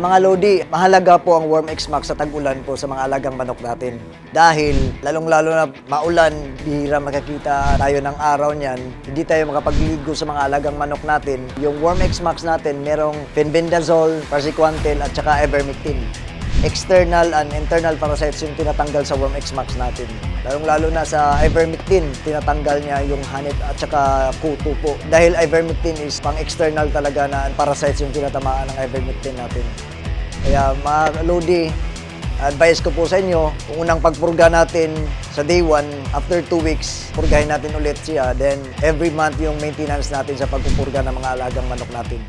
Mga Lodi, mahalaga po ang Worm X Max sa tag-ulan po sa mga alagang manok natin. Dahil lalong-lalo na maulan, bihira makakita tayo ng araw niyan, hindi tayo makapagligo sa mga alagang manok natin. Yung Worm X Max natin, merong fenbendazole, praziquantel at saka ivermectin. External and internal parasites yung tinatanggal sa Worm X Max natin. Lalong-lalo na sa ivermectin, tinatanggal niya yung hanit at saka kuto po. Dahil ivermectin is pang-external talaga na parasites yung tinatamaan ng ivermectin natin. Kaya mga Lodi, advice ko po sa inyo, kung unang pagpurga natin sa day 1, after 2 weeks, purgahin natin ulit siya. Then every month yung maintenance natin sa pagpupurga ng mga alagang manok natin.